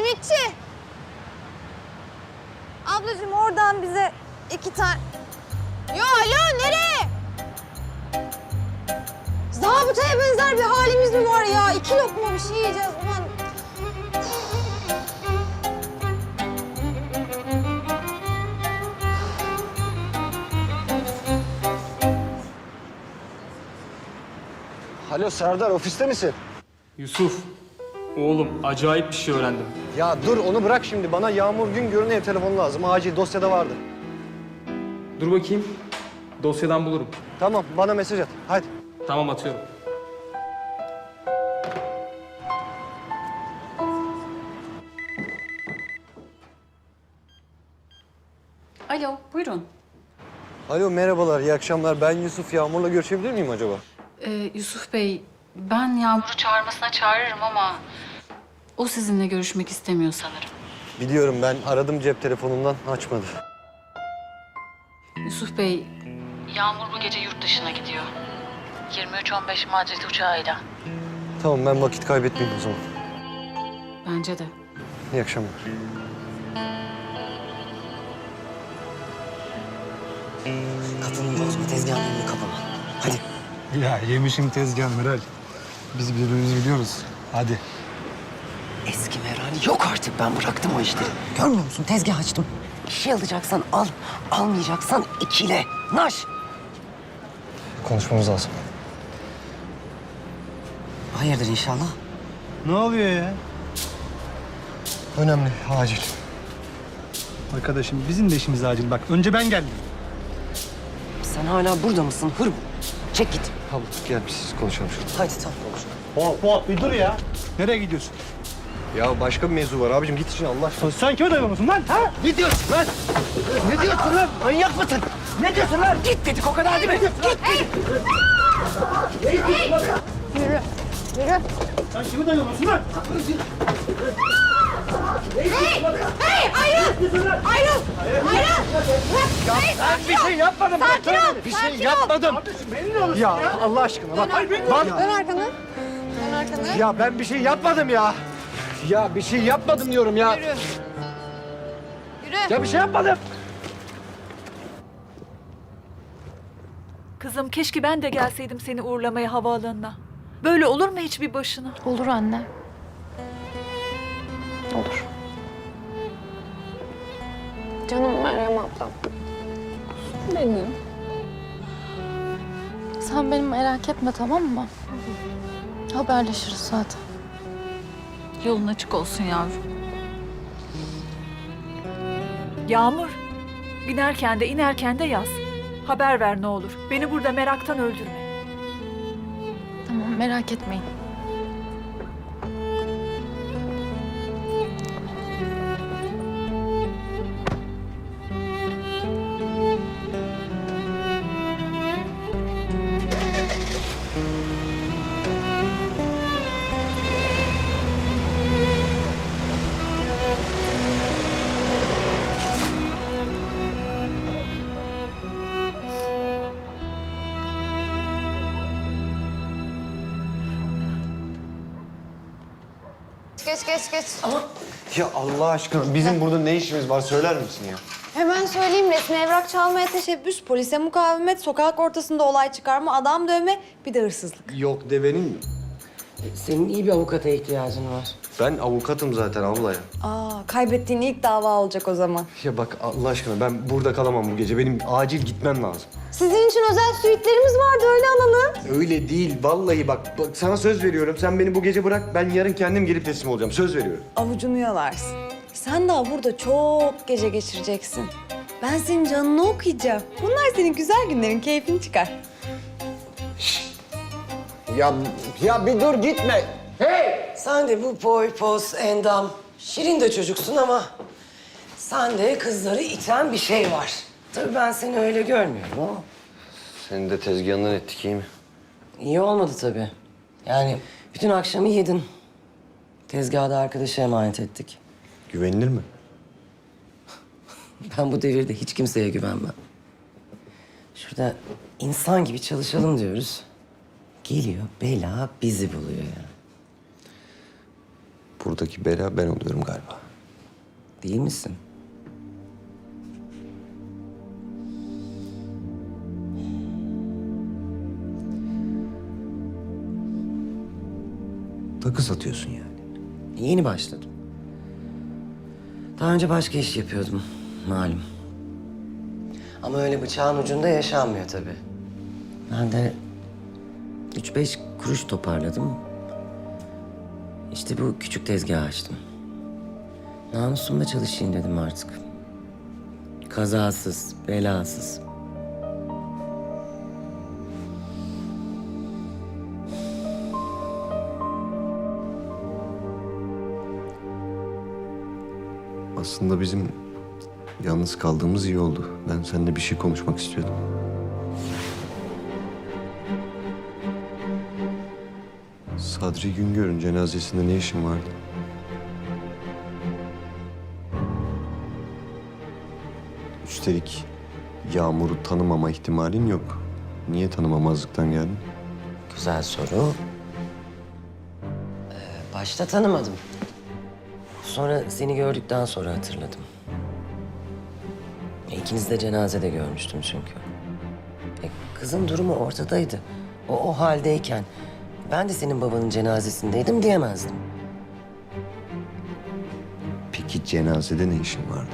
Simitçi. Ablacığım oradan bize iki tane... Yo alo nereye? Zabıtaya benzer bir halimiz mi var ya? İki lokma bir şey yiyeceğiz ulan. Alo Serdar ofiste misin? Yusuf, oğlum acayip bir şey öğrendim. Ya dur onu bırak şimdi. Bana Yağmur Güngör'ün ev telefonu lazım. Acil dosyada vardı. Dur bakayım, dosyadan bulurum. Tamam bana mesaj at. Hadi. Tamam atıyorum. Alo, buyurun. Alo merhabalar iyi akşamlar. Ben Yusuf Yağmur'la görüşebilir miyim acaba? Ee, Yusuf Bey, ben Yağmur'u çağırmasına çağırırım ama... ...o sizinle görüşmek istemiyor sanırım. Biliyorum ben aradım cep telefonundan açmadı. Yusuf Bey, Yağmur bu gece yurt dışına gidiyor. 23.15 Madrid uçağıyla. Tamam ben vakit kaybetmeyeyim o zaman. Bence de. İyi akşamlar. Kapının bozma tezgahın önünü kapama. Hadi. Ya yemişim tezgah Meral. Biz birbirimizi biliyoruz. Hadi. Eski Meral yok artık ben bıraktım o işleri. Görmüyor musun tezgah açtım. Bir şey alacaksan al, almayacaksan ikile. Naş. Konuşmamız lazım. Hayırdır inşallah. Ne oluyor ya? Önemli, acil. Arkadaşım bizim de işimiz acil. Bak önce ben geldim. Sen hala burada mısın hır? Çek git. Abla gel biz konuşalım şurada. Hadi tamam konuş. Fuat, Fuat bir dur ya. Nereye gidiyorsun? Ya başka bir mevzu var abicim git için Allah aşkına. Sen kime dayanıyorsun lan? Ha? Ne diyorsun lan? Ne diyorsun lan? Manyak mısın? Ne diyorsun lan? Git dedik o kadar değil mi? Git dedik. Sen kime dayanıyorsun lan? Ben bir şey yapmadım. Sakin ol, Bir şey yapmadım. Ya Allah aşkına bak. Bak Dön arkanı. Dön arkanı. ya ben bir şey yapmadım ya. Ya bir şey yapmadım diyorum ya. Yürü. Yürü. Ya bir şey yapmadım. Kızım keşke ben de gelseydim seni uğurlamaya havaalanına. Böyle olur mu hiçbir başına? Olur anne. Olur. Canım Meryem ablam. Benim. Sen beni merak etme tamam mı? Haberleşiriz zaten. Yolun açık olsun yavrum. Yağmur, binerken de inerken de yaz. Haber ver ne olur. Beni burada meraktan öldürme. Tamam merak etmeyin. Geç geç geç. Ya Allah aşkına bizim burada ne işimiz var söyler misin ya? Hemen söyleyeyim resmi evrak çalmaya teşebbüs, polise mukavemet, sokak ortasında olay çıkarma, adam dövme, bir de hırsızlık. Yok devenin Senin iyi bir avukata ihtiyacın var. Ben avukatım zaten abla ya. Aa, kaybettiğin ilk dava olacak o zaman. Ya bak Allah aşkına ben burada kalamam bu gece. Benim acil gitmem lazım. Sizin için özel suitlerimiz vardı öyle alalım. Öyle değil vallahi bak, bak sana söz veriyorum. Sen beni bu gece bırak ben yarın kendim gelip teslim olacağım. Söz veriyorum. Avucunu yalarsın. Sen daha burada çok gece geçireceksin. Ben senin canını okuyacağım. Bunlar senin güzel günlerin keyfini çıkar. Ya ya bir dur gitme. Sen de bu boy, poz, endam. Şirin de çocuksun ama... ...sende kızları iten bir şey var. Tabii ben seni öyle görmüyorum ama... Seni de tezgahından ettik iyi mi? İyi olmadı tabii. Yani bütün akşamı yedin. Tezgahı da arkadaşa emanet ettik. Güvenilir mi? Ben bu devirde hiç kimseye güvenmem. Şurada insan gibi çalışalım diyoruz. Geliyor bela bizi buluyor ya. buradaki bela ben oluyorum galiba. Değil misin? Takı satıyorsun yani. Yeni başladım. Daha önce başka iş yapıyordum, malum. Ama öyle bıçağın ucunda yaşanmıyor tabii. Ben de üç beş kuruş toparladım. İşte bu küçük tezgahı açtım. Namusumla çalışayım dedim artık. Kazasız, belasız. Aslında bizim yalnız kaldığımız iyi oldu. Ben seninle bir şey konuşmak istiyordum. Sadri Güngör'ün cenazesinde ne işin vardı? Üstelik Yağmur'u tanımama ihtimalin yok. Niye tanımamazlıktan geldin? Güzel soru. Ee, başta tanımadım. Sonra seni gördükten sonra hatırladım. E, İkinizi de cenazede görmüştüm çünkü. E, kızın durumu ortadaydı. O o haldeyken ben de senin babanın cenazesindeydim diyemezdim. Peki cenazede ne işin vardı?